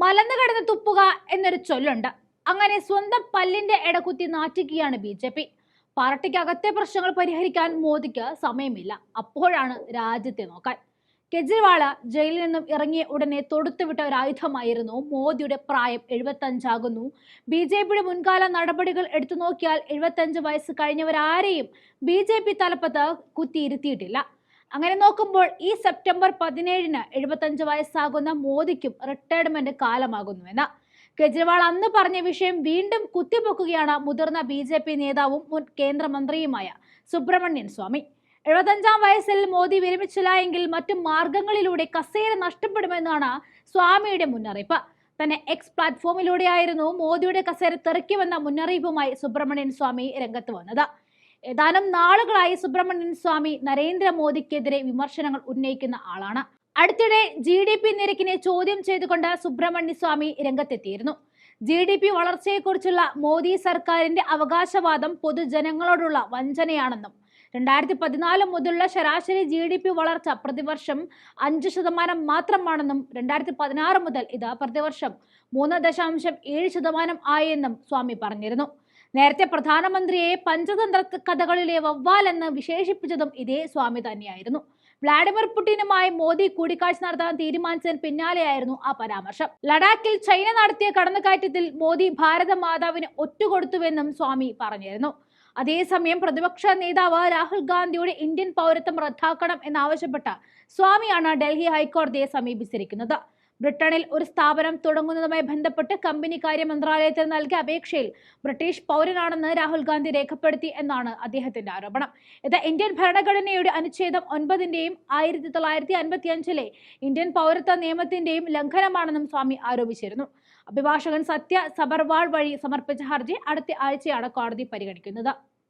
മലന്ന് കിടന്ന് തുപ്പുക എന്നൊരു ചൊല്ലുണ്ട്. അങ്ങനെ സ്വന്തം പല്ലിന്റെ ഇടകുത്തി നാറ്റിക്കുകയാണ് ബി ജെ പി. പാർട്ടിക്കകത്തെ പ്രശ്നങ്ങൾ പരിഹരിക്കാൻ മോദിക്ക് സമയമില്ല. അപ്പോഴാണ് രാജ്യത്തെ നോക്കാൻ. കെജ്രിവാൾ ജയിലിൽ നിന്നും ഇറങ്ങിയ ഉടനെ തൊടുത്തുവിട്ട ഒരു ആയുധമായിരുന്നു മോദിയുടെ പ്രായം എഴുപത്തഞ്ചാകുന്നു. ബി ജെ പിയുടെ മുൻകാല നടപടികൾ എടുത്തു നോക്കിയാൽ എഴുപത്തഞ്ച് വയസ്സ് കഴിഞ്ഞവരാരെയും ബി ജെ പി തലപ്പത്ത് കുത്തിയിരുത്തിയിട്ടില്ല. അങ്ങനെ നോക്കുമ്പോൾ ഈ സെപ്റ്റംബർ പതിനേഴിന് എഴുപത്തഞ്ച് വയസ്സാകുന്ന മോദിക്കും റിട്ടയർമെന്റ് കാലമാകുന്നുവെന്ന് കെജ്രിവാൾ അന്ന് പറഞ്ഞ വിഷയം വീണ്ടും കുത്തിപ്പൊക്കുകയാണ് മുതിർന്ന ബി ജെ പി നേതാവും മുൻ കേന്ദ്രമന്ത്രിയുമായ സുബ്രഹ്മണ്യൻ സ്വാമി. എഴുപത്തഞ്ചാം വയസ്സിൽ മോദി വിരമിച്ചില്ല എങ്കിൽ മറ്റു മാർഗങ്ങളിലൂടെ കസേര നഷ്ടപ്പെടുമെന്നാണ് സ്വാമിയുടെ മുന്നറിയിപ്പ്. തന്നെ എക്സ് പ്ലാറ്റ്ഫോമിലൂടെയായിരുന്നു മോദിയുടെ കസേര തെറിക്കുമെന്ന മുന്നറിയിപ്പുമായി സുബ്രഹ്മണ്യൻ സ്വാമി രംഗത്ത് വന്നത്. ഏതാനും നാളുകളായി സുബ്രഹ്മണ്യൻ സ്വാമി നരേന്ദ്രമോദിക്കെതിരെ വിമർശനങ്ങൾ ഉന്നയിക്കുന്ന ആളാണ്. അടുത്തിടെ ജി ഡി പി നിരക്കിനെ ചോദ്യം ചെയ്തുകൊണ്ട് സുബ്രഹ്മണ്യ സ്വാമി രംഗത്തെത്തിയിരുന്നു. ജി ഡി പി വളർച്ചയെക്കുറിച്ചുള്ള മോദി സർക്കാരിന്റെ അവകാശവാദം പൊതുജനങ്ങളോടുള്ള വഞ്ചനയാണെന്നും രണ്ടായിരത്തി പതിനാല് മുതലുള്ള ശരാശരി ജി ഡി പി വളർച്ച പ്രതിവർഷം അഞ്ച് ശതമാനം മാത്രമാണെന്നും രണ്ടായിരത്തി പതിനാറ് മുതൽ ഇത് പ്രതിവർഷം മൂന്ന് ദശാംശം ഏഴ് ശതമാനം ആയെന്നും സ്വാമി പറഞ്ഞിരുന്നു. നേരത്തെ പ്രധാനമന്ത്രിയെ പഞ്ചതന്ത്ര കഥകളിലെ വവ്വാൽ എന്ന് വിശേഷിപ്പിച്ചതും ഇതേ സ്വാമി തന്നെയായിരുന്നു. വ്ളാഡിമിർ പുടിനുമായി മോദി കൂടിക്കാഴ്ച നടത്താൻ തീരുമാനിച്ചതിന് പിന്നാലെയായിരുന്നു ആ പരാമർശം. ലഡാക്കിൽ ചൈന നടത്തിയ കടന്നുകയറ്റത്തിൽ മോദി ഭാരത മാതാവിന് ഒറ്റുകൊടുത്തുവെന്നും സ്വാമി പറഞ്ഞിരുന്നു. അതേസമയം പ്രതിപക്ഷ നേതാവ് രാഹുൽ ഗാന്ധിയുടെ ഇന്ത്യൻ പൗരത്വം റദ്ദാക്കണം എന്നാവശ്യപ്പെട്ട സ്വാമിയാണ് ഡൽഹി ഹൈക്കോടതിയെ സമീപിച്ചിരിക്കുന്നത്. ബ്രിട്ടനിൽ ഒരു സ്ഥാപനം തുടങ്ങുന്നതുമായി ബന്ധപ്പെട്ട് കമ്പനി കാര്യ മന്ത്രാലയത്തിന് നൽകിയ അപേക്ഷയിൽ ബ്രിട്ടീഷ് പൗരനാണെന്ന് രാഹുൽ ഗാന്ധി രേഖപ്പെടുത്തി എന്നാണ് അദ്ദേഹത്തിന്റെ ആരോപണം. ഇത് ഇന്ത്യൻ ഭരണഘടനയുടെ അനുച്ഛേദം ഒൻപതിന്റെയും ആയിരത്തി തൊള്ളായിരത്തി അൻപത്തി അഞ്ചിലെ ഇന്ത്യൻ പൗരത്വ നിയമത്തിന്റെയും ലംഘനമാണെന്നും സ്വാമി ആരോപിച്ചിരുന്നു. അഭിഭാഷകൻ സത്യ സബർവാൾ വഴി സമർപ്പിച്ച ഹർജി അടുത്ത ആഴ്ചയാണ് കോടതി പരിഗണിക്കുന്നത്.